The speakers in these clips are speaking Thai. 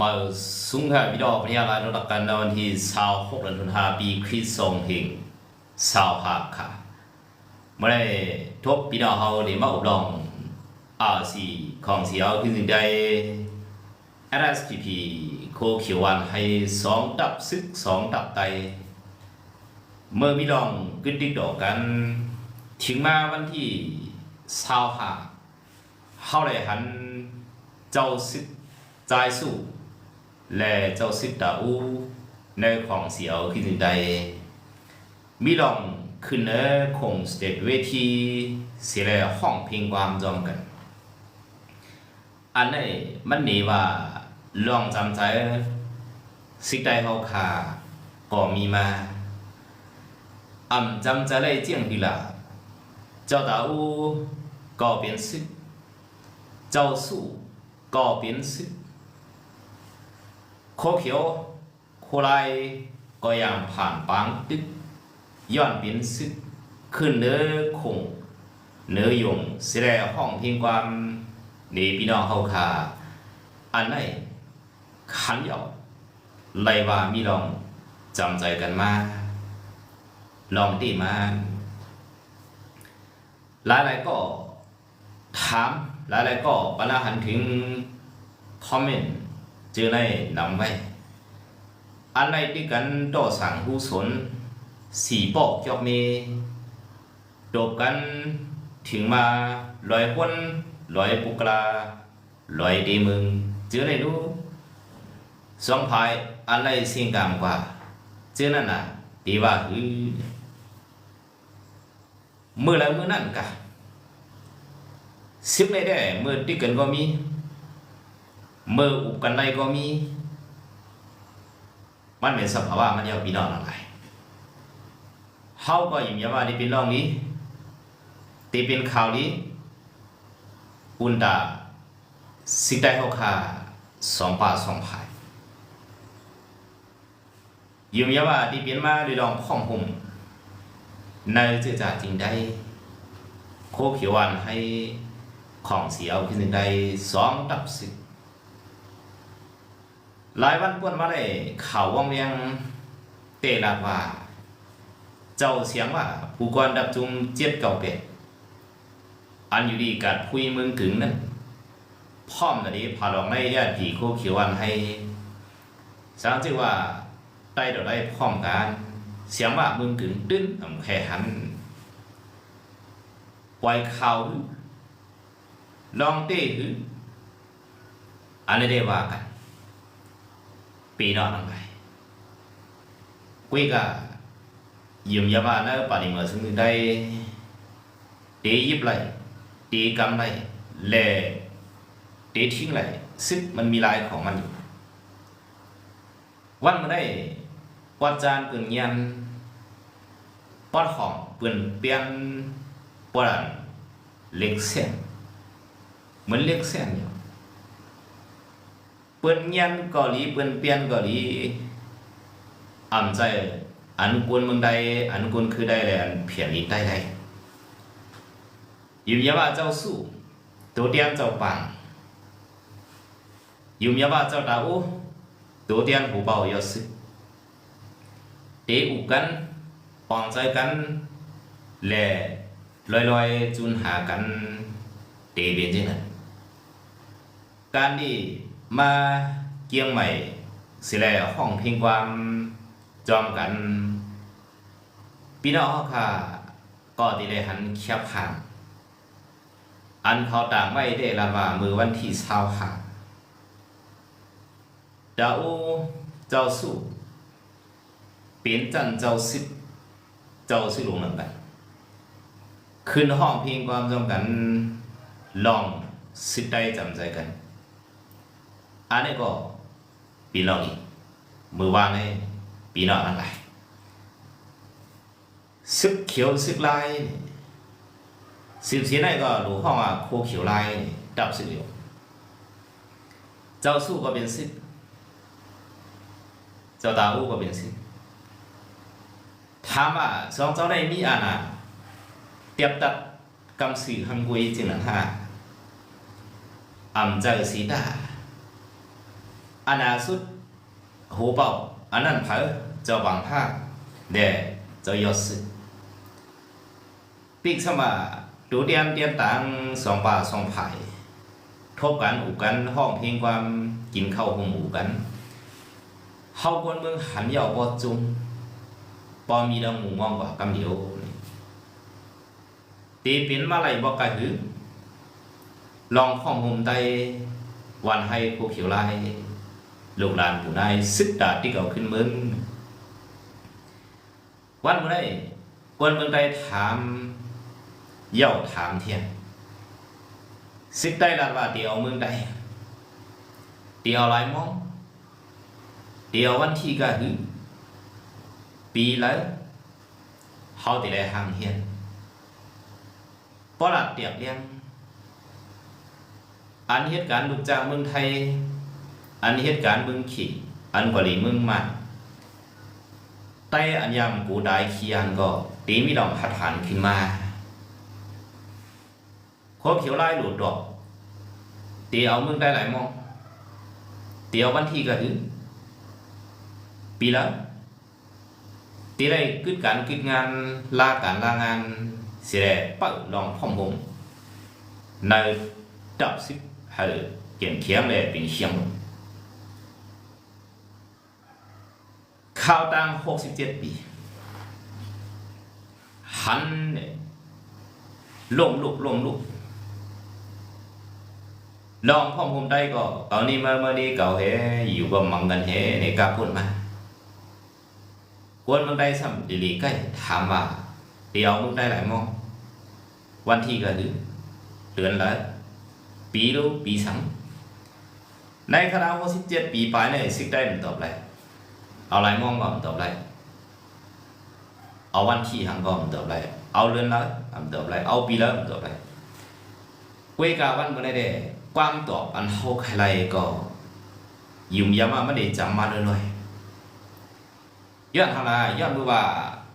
มาสุงหาวิดอกพญาลายนรักกันในวันที่26เดือนธันวาปีคริสต์ศักราช25ค่ะเมื่อได้ทบพี่น้องเฮาได้มาอบรมอาสีของเสียวคือสิ่งใด RSPP โคเขียววันให้สองดับซึกสองดับไต เมื่อมีลองกึดดิกดอกกัน ถึงมาวันที่25เฮาได้หันเจ้าซึกใจสู้ และเจ้าสิทธาอูในของเสียวคือสิ่งใดมีลองขึ้นเนอคงสเตจเวทีเสียแลห้องเพลงความจอมกัน อันนี้มันนี่ว่าลองจำใจสิ่งใดเขาขาก็มีมาอ่ำจำใจได้เจียงดีละเจ้าตาอูก็เป็นสิเจ้าสู้ก็เป็นสิ โคเขียวโคไลก็ยังผ่านปางตึกย้อนเป็นซึกขึ้นเนื้อคงเนื้อยงเสียแลห้องเพียงความในพี่น้องเฮาคาอันไหนขันเหยาไลว่ามีลองจำใจกันมาลองตีมาหลายๆก็ถามหลายๆก็ปัญหาหันถึงคอมเมนต์ จอในนำไว้อันใดที่กันต่อสั่งผู้สนสีปอกยอกเมจบกันถึงมาลอยคนลอยปุกลาลอยดีมึงเจอในดูสองภายอันไรเสียงกามกว่าเจอนั่นน่ะดีว่าฮือเมื่อไรเมื่อนั่นกะสิบในได้เมื่อที่กันก็มี เมื่ออุบกันได้ก็มี มันเป็นสภาวะมันยาวพี่น้องอะไรเฮาก็ยิ่งยาว่าที่เป็นน้องนี้ตีเป็นข่าวนี้อุนดาสิได้เฮาคาสองป่าสองภายยิ่งยาว่าที่เป็นมาด้วยดองพ่องหุ่มในเจอจาจริงได้ โคเขียววันให้ของเสียวขึ้นได้สองดับสิบ หลายวันป่วนมาได้ข่าวว่องเวียงเตลาดว่า เจ้าเสียงว่าผู้กรดับจุมเจ็ดเก่าเป็ดอันอยู่ดีกัดพุยเมืองกึ่งนั้นพร้อมนะนี้พาลองได้ญาติผีโคเขียววันให้สางชื่อว่าได้ดี๋ยวได้พร้อมกันเสียงว่ามืองกึ่งตึ้นอำแค่หันปล่อยข่าวลองเต้หืออันนี้ได้ว่ากัน ปีนอนลงไปกุยก็ยืมยาบ้านแล้วปานิเมื่อซึ่งได้ตียิบไหลตีกำไหลแล่ตีทิ้งไหลซึ่งมันมีลายของมันอยู่วันมาได้วัดจานปืนเงียนปอดของปืนเปลี่ยนปอดเล็กเส้นเหมือนเล็กเส้นอยู่ เปิ้นยันเกาหลีปิ้นเปลี่ยนเกาหลีอ่ำใจอันกุนเมืองใดอันกุนคือได้แลอันเพียนลีได้ได้ยิมยาว่าเจ้าสู้ตัวเตียนเจ้าปังยิมยาว่าเจ้าดาวตัวเตียนหูเบายอสึเตะอุกันปองใจกันแลลอยๆจุนหากันเตะเป็นจังนั้นการที่ มาเกียงใหม่สิแลห้องเพียงความจอมกันพี่น้องค่ะก็ติได้หันเคียบขางอันเขาต่างไว้ได้ละว่ามือวันที่เช้าค่ะดาวเจ้าสู้เปลี่ยนจันเจ้าสิบเจ้าสิหลงนั่นกันขึ้นห้องเพียงความจอมกันลองสิได้จำใจกัน อันนี้ก็ปีนอกอีกมือวางในปีนอกอะไรซึกเขียวซึกลายสิบสีไหนก็หลวงห้องว่าโคเขียวลายดับซึกอยู่เจ้าสู้ก็เป็นซึกเจ้าตาอู้ก็เป็นซึกถามว่าสองเจ้าได้มีอาณาเตียบตัดกำสื่อฮังกุยจึงหนังห้าอ่ำเจอสีดา อนาสุดหูเป่าอันนั้นเผอเจ้าบางภาคเดเจ้ายศสึปีกสมาดูเดียนเดียนต่างสองป่าสองไผ่ทบกันอุกันห้องเพลงความกินข้าวหงหมูกันเฮาคนเมืองหันยาบ่จุงปอมีดังหมูงองกว่ากำเดียวตีเป็นมาไหลบ่กกะหือลองห้องห่มใต้วันให้ผู้เขียวลาย ลูกหลานผู้นายซึกดาดที่เก่าขึ้นมึงวันผู้ใดวันเมืองใดถามเย่าถามเทียนซึกได้ลาดว่าเดียวเมืองใดเดียวหลายมองเดียววันที่ก็หือปีแล้วเฮาติได้ห่างเฮียนบ่หลัดเตียบเลี้ยงอันเหตุการณ์ลูกจ้างเมืองไทย อันเหตุการณ์เมืองขี่อันกวลีเมืองมันใต้อันยำกูได้เคียนก็ตีมีดอกพัดหันขึ้นมาโคบเขียวไล่หลุดดอกเตีเอาเมืองได้หลายมองเตีเอาวันที่ก็ถึงปีแล้วตีได้กึดการกึดงานลาการลางานเสียแต่เป้าลองพ่อมผมใน đạo sức hay kiện khiếm lệ bình xiêm khao tăng 67 ปี หันเนี่ยลงลุกลงลุกลองพ่อผมได้ก็เอานี่มาเมื่อนี้เก่าเฮอยู่กับมังกันเฮในกาพูดมาควรมึงได้สัมดีลีใกล้ถามว่าเดียวมึงได้หลายมองวันที่ก็ดือเดือนละปีรู้ปีสังในคณะ67ปีปลายเนี่ยสิกได้มันตอบไร เอาลายมองก็มันตอบไรเอาวันที่หังก็มันตอบไรเอาเรือนละมันตอบไรเอาปีละมันตอบไรเวกาวันเมื่อไรเด้ความตอบอันเฮาใครไรก็ยุ่มยามาไม่ได้จำมาเลยเลยย้อนทางไรย้อนดูว่า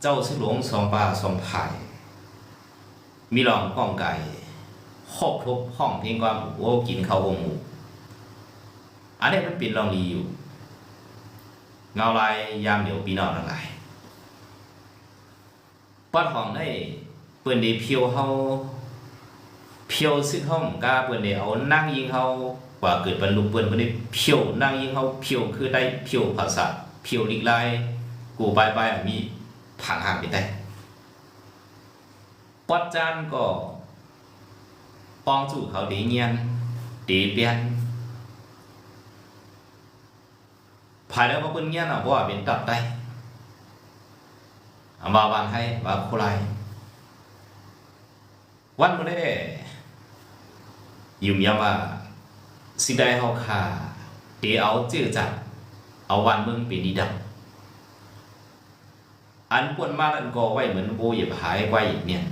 เจ้าสิหลวงสองป่าสองภายมีรองก้องไก่ครบทุกห้องเพลงความโอ้กินข้าวหงหมูอันนี้มันปิดลองดีอยู่ เงาลายยามเดี๋ยวปีนอกทั้งหลายปัดห้องได้เปิ้นได้เพียวเฮาเพียวซึกเฮาหมกล้าเปิ้นได้เอานั่งยิงเฮากว่าเกิดบรรลุเปิ้นบ่ได้เพียวนั่งยิงเฮาเพียวคือได้เพียวภาษาเพียวลิกลายกูบายบายมีผังห่างไปได้ปัดจานก็帮助เขาดีเงียนดีเปียน ภายแล้วว่าเพิ่นเงียนอะว่าเป็นตับได้อามาบานให้ว่าโคไลวันบ่ได้ยุ่มยามว่าสิได้เฮาค่าเดี๋ยวเอาจื้อจัดเอาวันเมืองเป็นดีดังอันควรมาอันก็ไว้เหมือนโบเหยียบหายไว้เนี่ย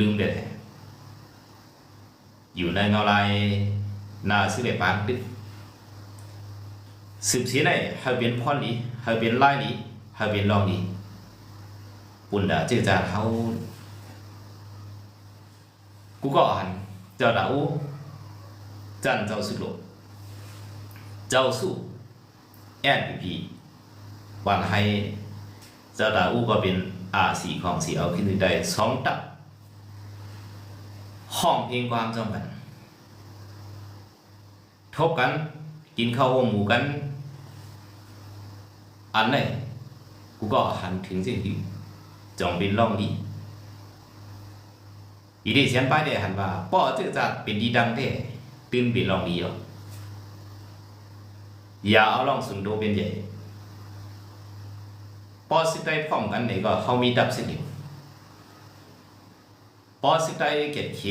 ลืมๆเด้ออยู่ในเงาลายนาซื้อได้ปางดึก สืบสียในให้เป็นพ่อนนี้ให้เป็นไล่นี้ให้เป็นรองนี้ปุ่นดาเจอจาเขากูก็อ่านเจ้าดาวจันเจ้าสุดโลกเจ้าสู้แอนพีวันให้เจ้าดาวก็เป็นอาสีของสีเอาขึ้นได้สองตับห้องเพลงความจำกันทบกันกินข้าวหมูกัน อันไหนกูก็หันถึงสิ่งที่จองเป็นร่องดีอีเดียเสียนไปเดีหันว่าป้อจื้อจัดเป็นดีดังเด้ตื่นเป็นร่องดีหรอกอย่าเอาร่องสุนโดเป็นใหญ่ป้อสิได้พร้อมกันไหนก็เขามีดับสิ่งเดียวพอสิได้เก็ดเข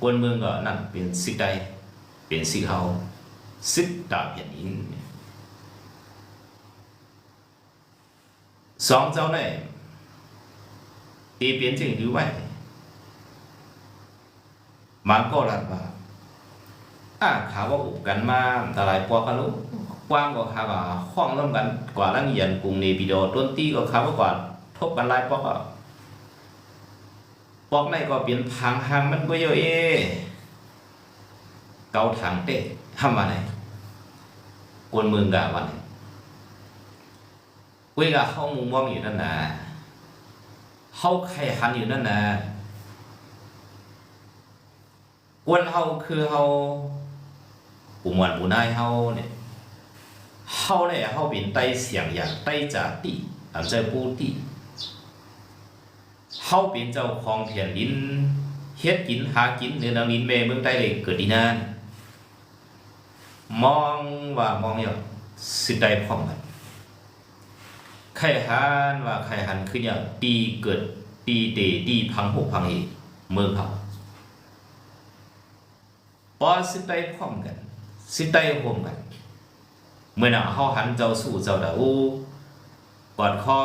กวนเมืองก็นั่นเป็นสิได้เป็นสิเขาสิดาเพียนอิน สองเจ้าเนี่ยตีเปลี่ยนจึงหรือไว้มันก็รัดว่าอ่าขาว่าอุบกันมาแต่หลายปอกันรู้กว้างก็ขาว่าห้องร่วมกันกว่าลังเยียนกรุงในปีโดต้นตีก็ขาว่ากว่าทบกันหลายปอก็บอก này có biến phang hàng มันก็เยอะเอเกาถังเตะทำมาไหนกวนเมืองกะวันนี้ เว้ยกะเฮามุมมองอยู่นั่นน่ะเฮาไข่หันอยู่นั่นน่ะกวนเฮาคือเฮาผู้มวลผู้นายเฮาเนี่ยเฮาเนี่ยเฮาเป็นไต้เสียงอย่างไต้จ่าติอันใจปูติเฮาเป็นเจ้าของแผ่นดินเฮ็ดกินหากินเนื้อนังนินแม่เมืองใต้เลยเกิดดีนานมองว่ามองอย่างสิได้พร้อมกัน ไข่หันว่าไข่หันคืออย่างตีเกิดตีเตตีพังหกพังอีเมืองเขาพอสิได้พร้อมกัน สิได้ร่วมกัน เมื่อหนาเฮาหันเจ้าสู่เจ้าดาอูกอดคอ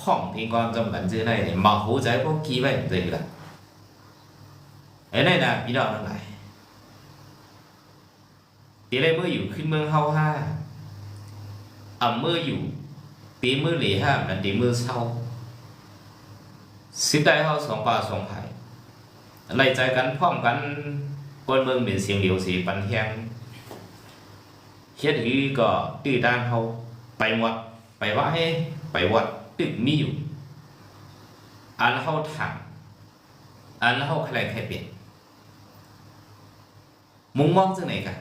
ห้องพลงความจำกันชื่อได้เนี่ยมาหูใจพวกกี้ไว้ใจละไอ้นี่นะพี่น้องทั้งหลายตีเลยเมื่ออยู่ขึ้นเมืองเฮาห้าอ่ำเมื่ออยู่ ตีมือเหลีห้ามันตีมือเศร้าสิได้เฮาสองป่าสองไผ่ไล่ใจกันพร้อมกันกวนเมืองเป็นเสียงเดียวสีปันแหงเฮ็ดหือก็ตื้อด้านเฮาไปหมดไปว่าให้ไปวัดตึกมีอยู่ อันเฮาถามอันเฮาใครใครเปลี่ยนมุมมองจังไหนกัน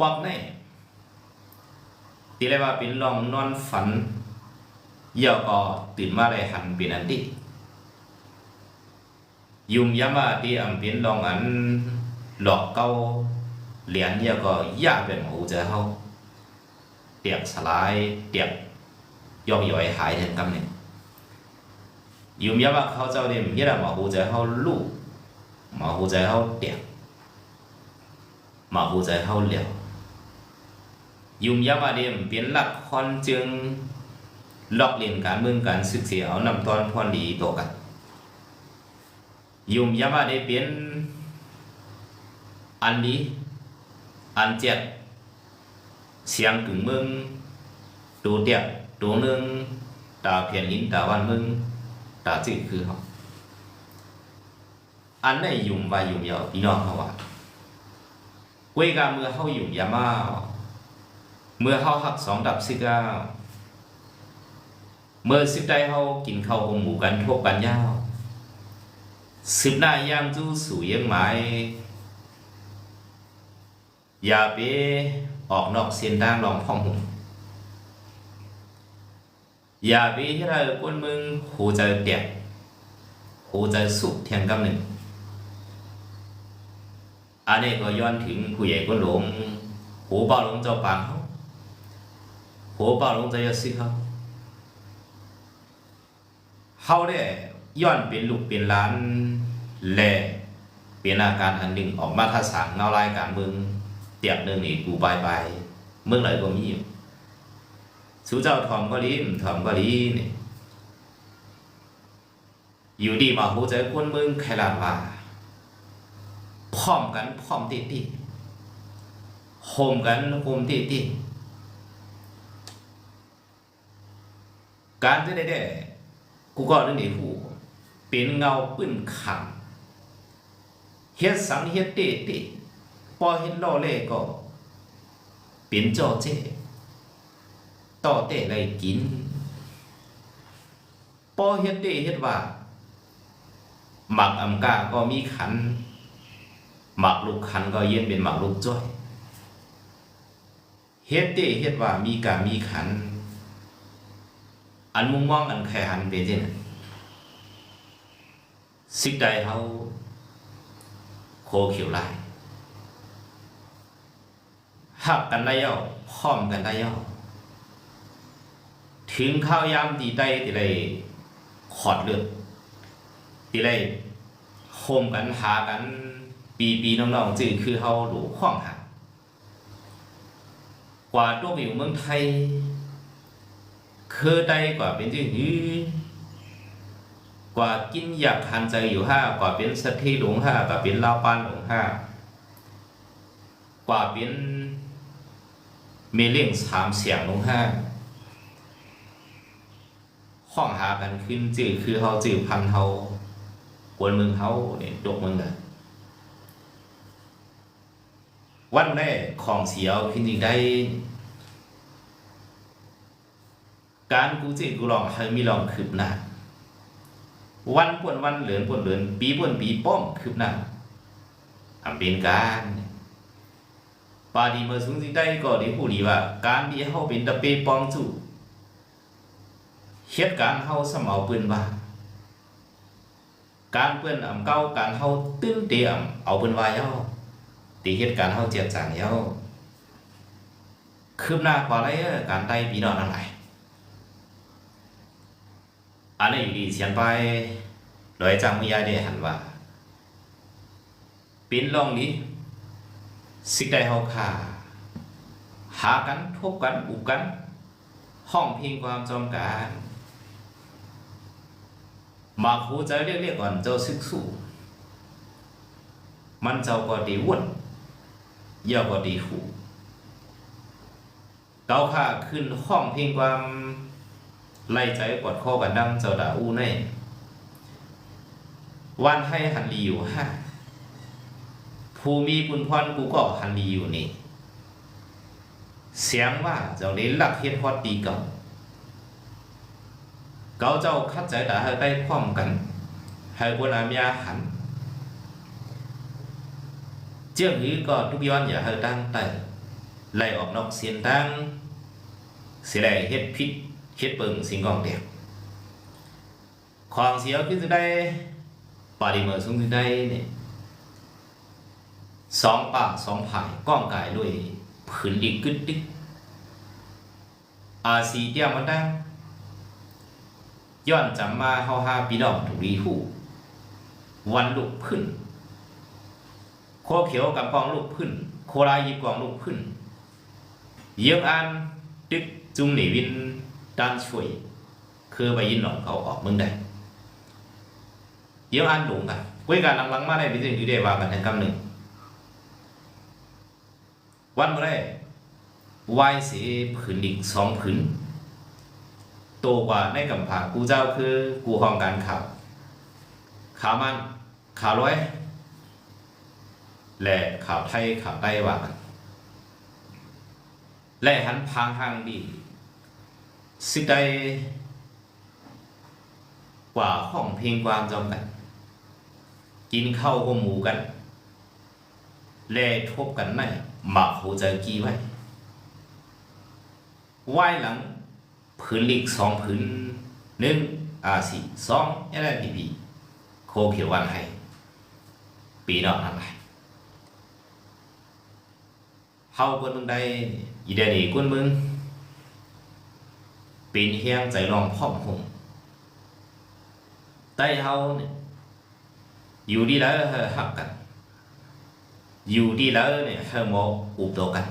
ปอบแน่ ตีเลยว่าเป็นลองนอนฝันเยี่ยวก็ตื่นมาเลยหันเป็นอันติยุมยามาตีอำเป็นลองอันหลอกเก้าเหรียญเยี่ยวก็ยากเป็นหูเจอเฮาเตียกสลายเตียกย่องย่อยหายแทนกำเนี่ยยุมยามาเขาเจ้าเนี่ยยี่ละมาหูเจอเฮาลูกมาหูเจอเฮาเตียกมาหูเจอเฮาเหลียว ยุ่มยามาเดียมเปลี่ยนหลักคอนจึงลอกเลียนการเมืองการศึกษาเอานำตอนพรดีตกัน ยุ่มยามาได้เปลี่ยนอันนี้อันเจ็ดเสียงกึ่งเมืองตัวเดียบตัวหนึ่งตาเพียนลิ้นตาวันมึงตาจืดคือเขาอันไหนยุ่มว่ายุ่มยาวพี่น้องเขาว่าเวกาเมื่อเขายุ่มยามา เมื่อเขาหักสองดับสิบเก้าเมื่อสิบได้เขากินข้าวหงหมูกันทบกันยาวสิบหน้าย่ามจู้สู่ยังหมายอย่าไปออกนอกเส้นทางลองพองหุงอย่าไปที่เราคนมึงหูใจเตียกหูใจสุกเทียงกำหนึ่งอันนี้ก็ย้อนถึงผู้ใหญ่คนหลงหูเบาหลงเจ้าปางเขา หัวเปล่าลงใจสิครับเขาเนี่ยย้อนเป็นลูกเป็นหล้านแลเป็นอาการอันหนึ่งออกมาท่าสางเงารายการเมืองเตียบหนึ่งนี่กูบายบายเมืองไหนก็มีอยู่สู้เจ้าทอมก็ดีมทอมก็ดีนี่อยู่ดีมาหูใจกวนเมืองใครลาว่าพร้อมกันพร้อมติดติโฮมกันโฮมติดติ การจะได้ได้กูก็นึกในหูเป็นเงาปื้นขังเฮ็ดสังเฮ็ดเตะเตะพอเฮ็ดล่อเล่ก็เป็นจอเจต่อเตะไรกินพอเฮ็ดเตะเฮ็ดว่าหมักอำกาก็มีขันหมักลูกขันก็เย็นเป็นหมักลูกจ้อยเฮ็ดเตะเฮ็ดว่ามีกามีขัน อันมุมมองอันแค่หันเป็นที่นั่นสิ่งใดเขาโคเขียวไลายหักกันได้ย่อพร้อมกันได้ย่อถึงข้าวยามตีได้ตีไรขอดเลือดตีไรโฮมกันหากัน ปีปีน้องๆจื่อคือเขาหลูข้องหากว่าตัวอยู่เมืองไทย คือได้กว่าเป็นที่หือกว่ากินอยากหันใจอยู่ห้ากว่าเป็นสัตย์หลงห้ากว่าเป็นลาวปานหลงห้ากว่าเป็นเมเล่งสามเสียงหลงห้าห้องหากันขึ้นจื่อคือเฮาจื่อพันเฮากวนเมืองเฮาเนี่ยดกเมืองน่ะวันแรกของเสียวขึ้นจริงได้ การกูจิกูลองให้มีลองคืบหน้าวันป่วนวันเหลือนป่วนเหลือนปีป่วนปีป้อมคืบหน้าอำเป็นการปาดีเมื่อสูงจริได้ก็ด้ผู้ดีว่า การที่เฮาเป็นตะเปปองจู่เหตุการณ์เฮาสมเอาปืนว่าการเปื้อนอำเก้าการเฮาตื้นเตียมเอาเปืนว่าเย้าตีเหตุการณ์เฮาเจียดจางเย้าคืบหน้ากว่าไรการได้ปีนอนอะไร อันนี้อดีเสียนไปโดยจางมียาได้หันว่าเป็นลองนี้สิได้เฮาค่าหากันทบกันอุบกัน ห้องเพลงความจอมการมาคูใจเรียกเรียกก่อนเจ้าซึกสู้มันเจ้าก็ดีวุ่นเย่าก็ดีหูเก้าข้าขึ้นห้องเพลงความ ไล่ใจกดข้อกันดังเจ้าด่าอู้แน่วันให้หันลีอยู่ห้าผู้มีบุญพรกูก็หันลีอยู่นี่ เสียงว่าเจ้าเล่นลักเฮ็ดฮอดดีเก่าเกาเจ้าคัดใจด่าให้ได้พร้อมกันให้คนอาเมียหันเจียงนี้ก็ทุกย้อนอย่าให้ตั้งแต่ไล่ออกนอกเสียนตั้งเสียได้เฮ็ดพิษ เฮ็ดเปิงสิงกองเดียกของเสียขึ้นจะได้ปาริเมอร์สูงจะได้เนี่ยสองปากสองผายก้องกายด้วยผืนดิกกึดดิกอาสีเดียมันได้ย้อนจำมาเฮาหาพี่น้องถูกรีหูวันลุกขึ้น โคเขียวกับกองลูกขึ้น โคลายยิบกองลูกขึ้น เยี่ยมอันดึกจุงหนีวิน ด้านช่วยคือไปยินหนองเขาออกมืองใดเยี่ยมอันหลงกันคุยกันหลังๆมาได้งที่ได้ว่ากันในคำหนึ่งวันแรกวายสีผืนอีกสองผืนโตกว่าในกำผากูเจ้าคือกูห้องการข่าวข่าวมันข่าวร้อยและข่าวไทยข่าวใต้ว่ากันและหันพางทางดี สิได้กว่าห้องเพลงความจอมกัน กินข้าวก็หมูกัน แล่ทบกันในหมักหูใจกีไว้ไหว้หลังผืนลีกสองผืนหนึ่งอาสีสองยังไงพีพีโคเขียววันให้ปีนอกนั่นไรเฮาคนเมืองใดอีเดนีคนเมือง เปีนเฮียงใจรองพร้อมหงใต้เฮาเนี่ยอยู่ดีแล้วเฮาหักกัน อยู่ดีแล้วเนี่ยเฮาโมอุบโตกัน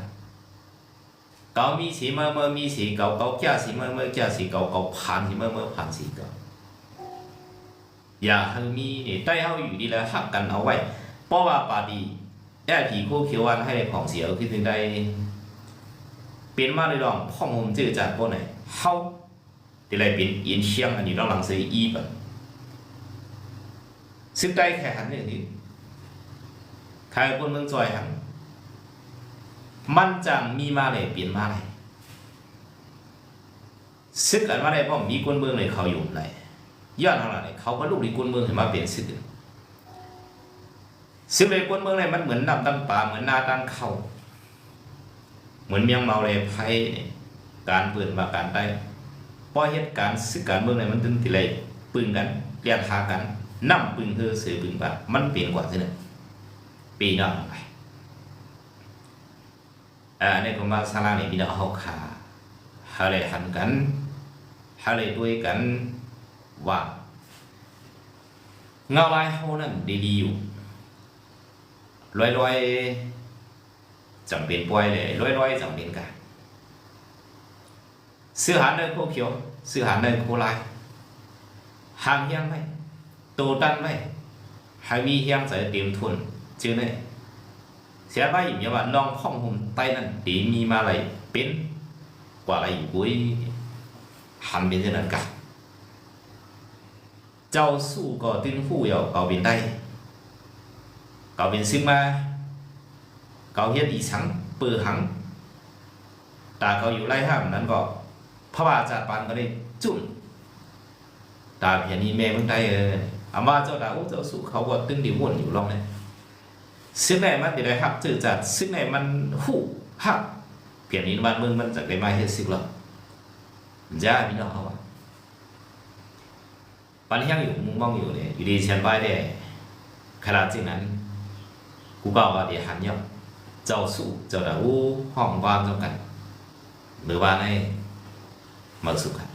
เกามีสีเมื่อเมื่อมีสีเกาเกาแก่สีเมื่อเมื่อแก่สีเกาเกาผ่านสีเมื่อเมื่อผ่านสีเกาอย่าให้มีเนี่ยใต้เฮาอยู่ดีแล้วหักกันเอาไว้เพราะว่าปาดีแอ่ผีคู่เขียววันให้ของเสียขึ้นถึงได้เป็นมาเลยลองพ่อผมเจอจากพวกไหน เฮาที่ไรเป็นอินเชียงอันนี้เราหลังซื้ออีแบบซึ่งได้แค่หันเนี่ยที่ใครคนเมืองจอยหันมันจังมีมาเลยเปลี่ยนมาเลยซึกกันมาได้เพราะมีคนเมืองเลยเขาอยู่เลยย้อนเท่าไหร่เขาก็ลูกในคนเมืองเห็นมาเปลี่ยนซึกซึกเลยคนเมืองเลยมันเหมือนนำตั้งป่าเหมือนนาตั้งเขาเหมือนเมียงเมาเลยไพ่ การเปิดมาการได้พอเหตุการณ์สึกการเมืองในมันตึงตีไรปืนกันเลียนทากันนั่งปืนเธอเสือปืนว่ามันเปลี่ยนกว่าสิเนี่ยปีน้องไปอ่าในคำว่าสร้างในปีน้องเขาขาฮาเลหันกันฮาเลด้วยกันว่าเงาลายเขานั่นดีๆอยู่ลอยๆจำเป็นป่วยเลยลอยๆจำเป็นกัน เช่นนั้นกันเจ้าสู้ก็ติ้นผู้เหยาเก่าเป็นได้เก่าเป็นซึ่งมาเเขาเฮียนอีสังเปือหังตาเขาอยู่ไล่ห้ามนั้นก็ พระบาทจาปานก็ได้จุ่มตาเพียนี้แม่เมืองไทยเอออามาเจ้าดาวเจ้าสุเขาก็ตึงดิวนอยู่ลองเลยซึ่งไหนมันจะได้หักจืดจัดซึ่งไหนมันหูหักเพียนี้บ้านเมืองมันจะได้มาเฮ็ดสิกหรอกจ้าพี่น้องเขาว่าปันยังอยู่มุงมองอยู่เนี่ยอยู่ดีเชียนไว้ได้ขนาดจริงนั้นกูก็ว่าเดี๋ยวหันยอกเจ้าสู้เจ้าดาวห้องบ้านเจ้ากัน หรือว่าใน มาสุขกัน